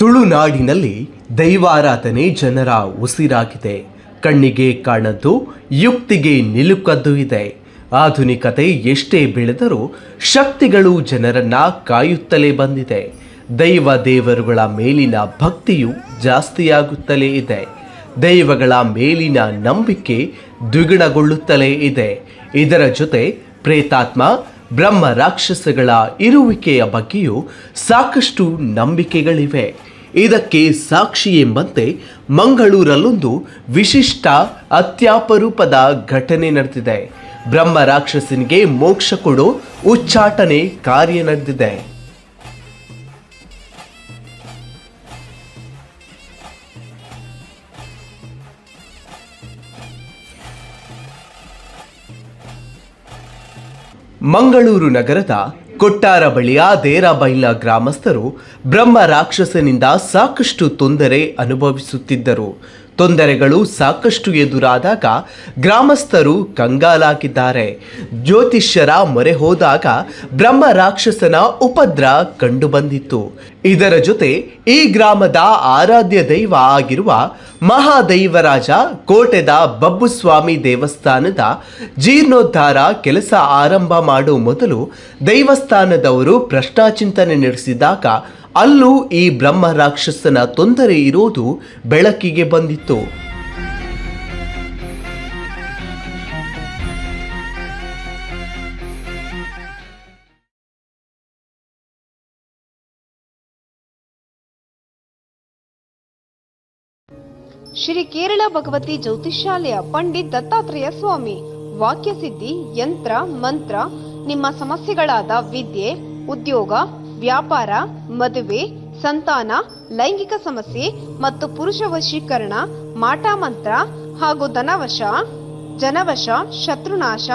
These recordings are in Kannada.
ತುಳುನಾಡಿನಲ್ಲಿ ದೈವಾರಾಧನೆ ಜನರ ಉಸಿರಾಗಿದೆ. ಕಣ್ಣಿಗೆ ಕಾಣದ್ದು, ಯುಕ್ತಿಗೆ ನಿಲುಕದ್ದು ಇದೆ. ಆಧುನಿಕತೆ ಎಷ್ಟೇ ಬೆಳೆದರೂ ಶಕ್ತಿಗಳು ಜನರನ್ನ ಕಾಯುತ್ತಲೇ ಬಂದಿದೆ. ದೈವ ದೇವರುಗಳ ಮೇಲಿನ ಭಕ್ತಿಯು ಜಾಸ್ತಿಯಾಗುತ್ತಲೇ ಇದೆ. ದೈವಗಳ ಮೇಲಿನ ನಂಬಿಕೆ ದ್ವಿಗುಣಗೊಳ್ಳುತ್ತಲೇ ಇದೆ. ಇದರ ಜೊತೆ ಪ್ರೇತಾತ್ಮ, ಬ್ರಹ್ಮ ರಾಕ್ಷಸಗಳ ಇರುವಿಕೆಯ ಬಗ್ಗೆಯೂ ಸಾಕಷ್ಟು ನಂಬಿಕೆಗಳಿವೆ. ಇದಕ್ಕೆ ಸಾಕ್ಷಿ ಎಂಬಂತೆ ಮಂಗಳೂರಲ್ಲೊಂದು ವಿಶಿಷ್ಟ ಅತ್ಯಾಪರೂಪದ ಘಟನೆ ನಡೆದಿದೆ. ಬ್ರಹ್ಮ ರಾಕ್ಷಸನಿಗೆ ಮೋಕ್ಷ ಕೊಡೋ ಉಚ್ಚಾಟನೆ ಕಾರ್ಯ ನಡೆದಿದೆ. ಮಂಗಳೂರು ನಗರದ ಕೊಟ್ಟಾರ ಬಳಿಯ ದೇರಾಬೈಲ ಗ್ರಾಮಸ್ಥರು ಬ್ರಹ್ಮ ರಾಕ್ಷಸನಿಂದ ಸಾಕಷ್ಟು ತೊಂದರೆ ಅನುಭವಿಸುತ್ತಿದ್ದರು. ತೊಂದರೆಗಳು ಸಾಕಷ್ಟು ಎದುರಾದಾಗ ಗ್ರಾಮಸ್ಥರು ಕಂಗಾಲಾಗಿದ್ದಾರೆ. ಜ್ಯೋತಿಷ್ಯರ ಮೊರೆ ಹೋದಾಗ ಬ್ರಹ್ಮ ರಾಕ್ಷಸನ ಉಪದ್ರ ಕಂಡುಬಂದಿತ್ತು. ಇದರ ಜೊತೆ ಈ ಗ್ರಾಮದ ಆರಾಧ್ಯ ದೈವ ಆಗಿರುವ ಮಹಾದೈವರಾಜ ಕೋಟೆದ ಬಬ್ಬುಸ್ವಾಮಿ ದೇವಸ್ಥಾನದ ಜೀರ್ಣೋದ್ಧಾರ ಕೆಲಸ ಆರಂಭ ಮಾಡುವ ಮೊದಲು ದೈವಸ್ಥಾನದವರು ಪ್ರಶ್ನಾಚಿಂತನೆ ನಡೆಸಿದಾಗ ಅಲ್ಲೂ ಈ ಬ್ರಹ್ಮ ರಾಕ್ಷಸನ ತೊಂದರೆ ಇರೋದು ಬೆಳಕಿಗೆ ಬಂದಿತ್ತು. ಶ್ರೀ ಕೇರಳ ಭಗವತಿ ಜ್ಯೋತಿಷ್ಯಾಲಯ ಪಂಡಿತ್ ದತ್ತಾತ್ರೇಯ ಸ್ವಾಮಿ. ವಾಕ್ಯ ಸಿದ್ಧಿ ಯಂತ್ರ, ಮಂತ್ರ, ನಿಮ್ಮ ಸಮಸ್ಯೆಗಳಾದ ವಿದ್ಯೆ, ಉದ್ಯೋಗ ವ್ಯಾಪಾರ, ಮದುವೆ, ಸಂತಾನ, ಲೈಂಗಿಕ ಸಮಸ್ಯೆ ಮತ್ತು ಪುರುಷ ವಶೀಕರಣ, ಮಾಟ ಮಂತ್ರ ಹಾಗೂ ಧನವಶ, ಜನವಶ, ಶತ್ರುನಾಶ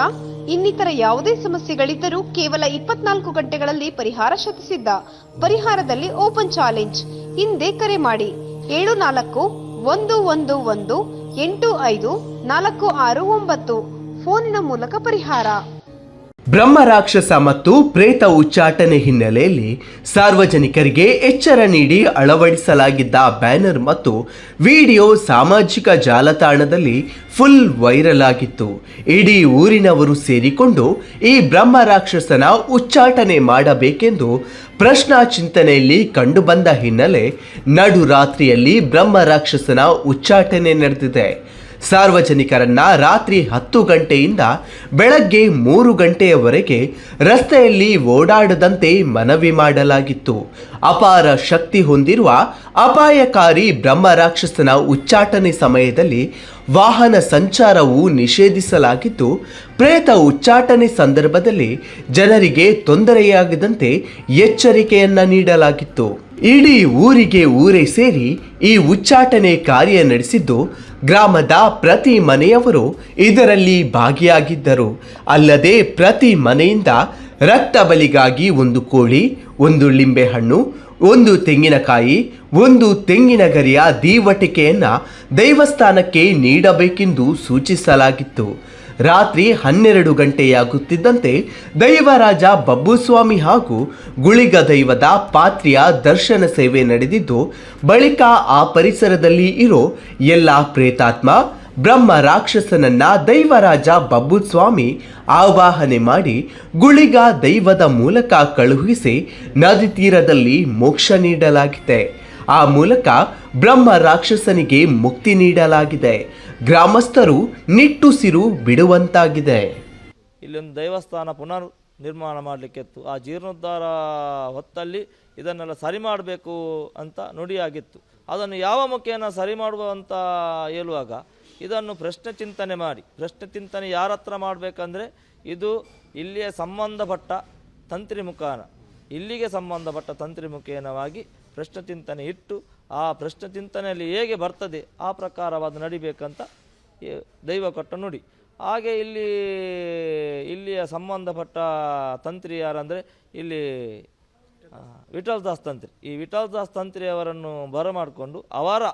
ಇನ್ನಿತರ ಯಾವುದೇ ಸಮಸ್ಯೆಗಳಿದ್ದರೂ ಕೇವಲ ಇಪ್ಪತ್ನಾಲ್ಕು ಗಂಟೆಗಳಲ್ಲಿ ಪರಿಹಾರ ಶತಿಸಿದ್ದ ಪರಿಹಾರದಲ್ಲಿ ಓಪನ್ ಚಾಲೆಂಜ್. ಹಿಂದೆ ಕರೆ ಮಾಡಿ. ಏಳು ನಾಲ್ಕು, ಒಂದು ಒಂದು ಒಂದು, ಎಂಟು ಐದು, ನಾಲ್ಕು, ಆರು, ಒಂಬತ್ತು. ಫೋನಿನ ಮೂಲಕ ಪರಿಹಾರ. ಬ್ರಹ್ಮ ರಾಕ್ಷಸ ಮತ್ತು ಪ್ರೇತ ಉಚ್ಚಾಟನೆ ಹಿನ್ನೆಲೆಯಲ್ಲಿ ಸಾರ್ವಜನಿಕರಿಗೆ ಎಚ್ಚರ ನೀಡಿ ಅಳವಡಿಸಲಾಗಿದ್ದ ಬ್ಯಾನರ್ ಮತ್ತು ವಿಡಿಯೋ ಸಾಮಾಜಿಕ ಜಾಲತಾಣದಲ್ಲಿ ಫುಲ್ ವೈರಲ್ ಆಗಿತ್ತು. ಇಡೀ ಊರಿನವರು ಸೇರಿಕೊಂಡು ಈ ಬ್ರಹ್ಮ ರಾಕ್ಷಸನ ಉಚ್ಚಾಟನೆ ಮಾಡಬೇಕೆಂದು ಪ್ರಶ್ನಾ ಚಿಂತನೆಯಲ್ಲಿ ಕಂಡುಬಂದ ಹಿನ್ನೆಲೆ ನಡು ರಾತ್ರಿಯಲ್ಲಿ ಬ್ರಹ್ಮ ರಾಕ್ಷಸನ ಉಚ್ಚಾಟನೆ ನಡೆದಿದೆ. ಸಾರ್ವಜನಿಕರನ್ನ ರಾತ್ರಿ ಹತ್ತು ಗಂಟೆಯಿಂದ ಬೆಳಗ್ಗೆ ಮೂರು ಗಂಟೆಯವರೆಗೆ ರಸ್ತೆಯಲ್ಲಿ ಓಡಾಡದಂತೆ ಮನವಿ ಮಾಡಲಾಗಿತ್ತು. ಅಪಾರ ಶಕ್ತಿ ಹೊಂದಿರುವ ಅಪಾಯಕಾರಿ ಬ್ರಹ್ಮ ರಾಕ್ಷಸನ ಉಚ್ಚಾಟನೆ ಸಮಯದಲ್ಲಿ ವಾಹನ ಸಂಚಾರವು ನಿಷೇಧಿಸಲಾಗಿದ್ದು, ಪ್ರೇತ ಉಚ್ಚಾಟನೆ ಸಂದರ್ಭದಲ್ಲಿ ಜನರಿಗೆ ತೊಂದರೆಯಾಗದಂತೆ ಎಚ್ಚರಿಕೆಯನ್ನ ನೀಡಲಾಗಿತ್ತು. ಇಡೀ ಊರಿಗೆ ಊರೇ ಸೇರಿ ಈ ಉಚ್ಚಾಟನೆ ಕಾರ್ಯ ನಡೆಸಿದ್ದು ಗ್ರಾಮದ ಪ್ರತಿ ಮನೆಯವರು ಇದರಲ್ಲಿ ಭಾಗಿಯಾಗಿದ್ದರು. ಅಲ್ಲದೆ ಪ್ರತಿ ಮನೆಯಿಂದ ರಕ್ತ ಬಲಿಗಾಗಿ ಒಂದು ಕೋಳಿ, ಒಂದು ಲಿಂಬೆಹಣ್ಣು, ಒಂದು ತೆಂಗಿನಕಾಯಿ, ಒಂದು ತೆಂಗಿನ ಗರಿಯ ದೀವಟಿಕೆಯನ್ನು ದೇವಸ್ಥಾನಕ್ಕೆ ನೀಡಬೇಕೆಂದು ಸೂಚಿಸಲಾಗಿತ್ತು. ರಾತ್ರಿ ಹನ್ನೆರಡು ಗಂಟೆಯಾಗುತ್ತಿದ್ದಂತೆ ದೈವರಾಜ ಬಬ್ಬುಸ್ವಾಮಿ ಹಾಗೂ ಗುಳಿಗ ದೈವದ ಪಾತ್ರಿಯ ದರ್ಶನ ಸೇವೆ ನಡೆದಿದ್ದು, ಬಳಿಕ ಆ ಪರಿಸರದಲ್ಲಿ ಇರೋ ಎಲ್ಲ ಪ್ರೇತಾತ್ಮ, ಬ್ರಹ್ಮ ರಾಕ್ಷಸನನ್ನ ದೈವರಾಜ ಬಬ್ಬುಸ್ವಾಮಿ ಆವಾಹನೆ ಮಾಡಿ ಗುಳಿಗ ದೈವದ ಮೂಲಕ ಕಳುಹಿಸಿ ನದಿ ತೀರದಲ್ಲಿ ಮೋಕ್ಷ ನೀಡಲಾಗಿದೆ. ಆ ಮೂಲಕ ಬ್ರಹ್ಮ ರಾಕ್ಷಸನಿಗೆ ಮುಕ್ತಿ ನೀಡಲಾಗಿದೆ. ಗ್ರಾಮಸ್ಥರು ನಿಟ್ಟುಸಿರು ಬಿಡುವಂತಾಗಿದೆ. ಇಲ್ಲೊಂದು ದೇವಸ್ಥಾನ ಪುನರ್ ನಿರ್ಮಾಣ ಮಾಡಲಿಕ್ಕಿತ್ತು. ಆ ಜೀರ್ಣೋದ್ಧಾರ ಹೊತ್ತಲ್ಲಿ ಇದನ್ನೆಲ್ಲ ಸರಿ ಮಾಡಬೇಕು ಅಂತ ನುಡಿಯಾಗಿತ್ತು. ಅದನ್ನು ಯಾವ ಮುಖೇನ ಸರಿ ಮಾಡುವ ಅಂತ ಹೇಳುವಾಗ ಇದನ್ನು ಪ್ರಶ್ನೆ ಚಿಂತನೆ ಮಾಡಿ. ಪ್ರಶ್ನೆ ಚಿಂತನೆ ಯಾರ ಹತ್ರ ಮಾಡಬೇಕಂದ್ರೆ ಇದು ಇಲ್ಲಿಯ ಸಂಬಂಧಪಟ್ಟ ತಂತ್ರಿ ಮುಖಾನ ಇಲ್ಲಿಗೆ ಸಂಬಂಧಪಟ್ಟ ತಂತ್ರಿ ಮುಖೇನವಾಗಿ ಪ್ರಶ್ನೆ ಚಿಂತನೆ ಇಟ್ಟು ಆ ಪ್ರಶ್ನೆ ಚಿಂತನೆಯಲ್ಲಿ ಹೇಗೆ ಬರ್ತದೆ ಆ ಪ್ರಕಾರವಾದ ನಡಿಬೇಕಂತ ದೈವ ಕೊಟ್ಟ ನುಡಿ. ಹಾಗೆ ಇಲ್ಲಿ ಇಲ್ಲಿಯ ಸಂಬಂಧಪಟ್ಟ ತಂತ್ರಿ ಯಾರಂದರೆ ಇಲ್ಲಿ ಆ, ವಿಠಲ್ ದಾಸ್ ತಂತ್ರಿ. ಈ ವಿಠಲ್ ದಾಸ್ ತಂತ್ರಿ ಅವರನ್ನು ಬರಮಾಡಿಕೊಂಡು ಅವರ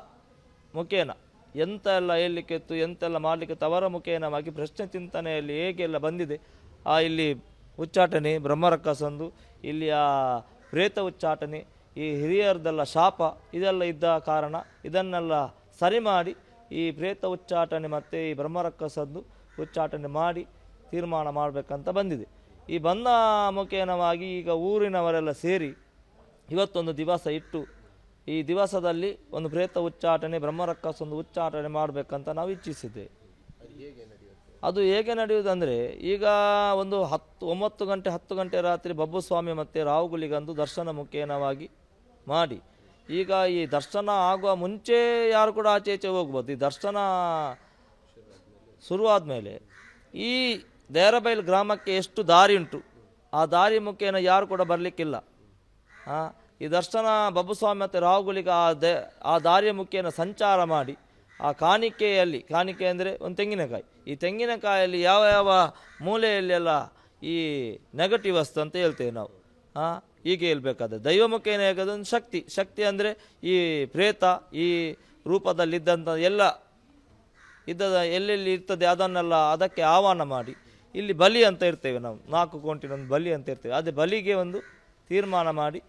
ಮುಖೇನ ಎಂತ ಎಲ್ಲ ಹೇಳಲಿಕ್ಕಿತ್ತು ಎಂತೆಲ್ಲ ಮಾಡಲಿಕ್ಕಿತ್ತು ಅವರ ಮುಖೇನವಾಗಿ ಪ್ರಶ್ನೆ ಚಿಂತನೆಯಲ್ಲಿ ಹೇಗೆಲ್ಲ ಬಂದಿದೆ. ಆ ಇಲ್ಲಿ ಉಚ್ಚಾಟನೆ ಇಲ್ಲಿ ಇಲ್ಲಿಯ ಪ್ರೇತ ಉಚ್ಚಾಟನೆ ಈ ಹಿರಿಯರದೆಲ್ಲ ಶಾಪ, ಇದೆಲ್ಲ ಇದ್ದ ಕಾರಣ ಇದನ್ನೆಲ್ಲ ಸರಿ ಮಾಡಿ ಈ ಪ್ರೇತ ಉಚ್ಚಾಟನೆ ಮತ್ತು ಈ ಬ್ರಹ್ಮರಕ್ಕಸದ್ದು ಉಚ್ಚಾಟನೆ ಮಾಡಿ ತೀರ್ಮಾನ ಮಾಡಬೇಕಂತ ಬಂದಿದೆ. ಈ ಬಂದ ಮುಖೇನವಾಗಿ ಈಗ ಊರಿನವರೆಲ್ಲ ಸೇರಿ ಇವತ್ತೊಂದು ದಿವಸ ಇಟ್ಟು ಈ ದಿವಸದಲ್ಲಿ ಒಂದು ಪ್ರೇತ ಉಚ್ಚಾಟನೆ, ಬ್ರಹ್ಮರಕ್ಕಸೊಂದು ಉಚ್ಚಾಟನೆ ಮಾಡಬೇಕಂತ ನಾವು ಇಚ್ಛಿಸಿದ್ದೇವೆ. ಅದು ಹೇಗೆ ನಡೆಯುವುದಂದರೆ, ಈಗ ಒಂದು ಹತ್ತು, ಒಂಬತ್ತು ಗಂಟೆ, ಹತ್ತು ಗಂಟೆ ರಾತ್ರಿ ಬಬ್ಬು ಸ್ವಾಮಿ ಮತ್ತು ರಾಹುಗುಲಿಗಂದು ದರ್ಶನ ಮುಖೇನವಾಗಿ ಮಾಡಿ. ಈಗ ಈ ದರ್ಶನ ಆಗುವ ಮುಂಚೆ ಯಾರು ಕೂಡ ಆಚೆ ಈಚೆ ಹೋಗ್ಬೋದು. ಈ ದರ್ಶನ ಶುರುವಾದ ಈ ದೇರಬೈಲ್ ಗ್ರಾಮಕ್ಕೆ ಎಷ್ಟು ದಾರಿ ಉಂಟು, ಆ ದಾರಿ ಮುಖೇನ ಯಾರು ಕೂಡ ಬರಲಿಕ್ಕಿಲ್ಲ. ಈ ದರ್ಶನ ಬಬ್ಬುಸ್ವಾಮಿ ಮತ್ತು ರಾಹುಗುಲಿಗ ಆ ದೇ, ಆ ದಾರಿಯ ಮುಖೇನ ಸಂಚಾರ ಮಾಡಿ ಆ ಕಾಣಿಕೆಯಲ್ಲಿ, ಕಾಣಿಕೆ ಅಂದರೆ ಒಂದು ತೆಂಗಿನಕಾಯಿ. ಈ ತೆಂಗಿನಕಾಯಲ್ಲಿ ಯಾವ ಯಾವ ಮೂಲೆಯಲ್ಲೆಲ್ಲ ಈ ನೆಗಟಿವ್ ವಸ್ತು ಅಂತ ಹೇಳ್ತೇವೆ ನಾವು. ಹಾಂ ಹೀಗೆ ಹೇಳ್ಬೇಕಾದ್ರೆ ದೈವ ಮುಖೇನ ಒಂದು ಶಕ್ತಿ. ಶಕ್ತಿ ಅಂದರೆ ಈ ಪ್ರೇತ, ಈ ರೂಪದಲ್ಲಿದ್ದಂಥ ಎಲ್ಲ ಇದ್ದದ, ಎಲ್ಲೆಲ್ಲಿ ಇರ್ತದೆ ಅದನ್ನೆಲ್ಲ ಅದಕ್ಕೆ ಆಹ್ವಾನ ಮಾಡಿ. ಇಲ್ಲಿ ಬಲಿ ಅಂತ ಇರ್ತೇವೆ ನಾವು. ನಾಲ್ಕು ಕೋಂಟಿನ ಒಂದು ಬಲಿ ಅಂತ ಇರ್ತೇವೆ. ಅದೇ ಬಲಿಗೆ ಒಂದು ತೀರ್ಮಾನ ಮಾಡಿ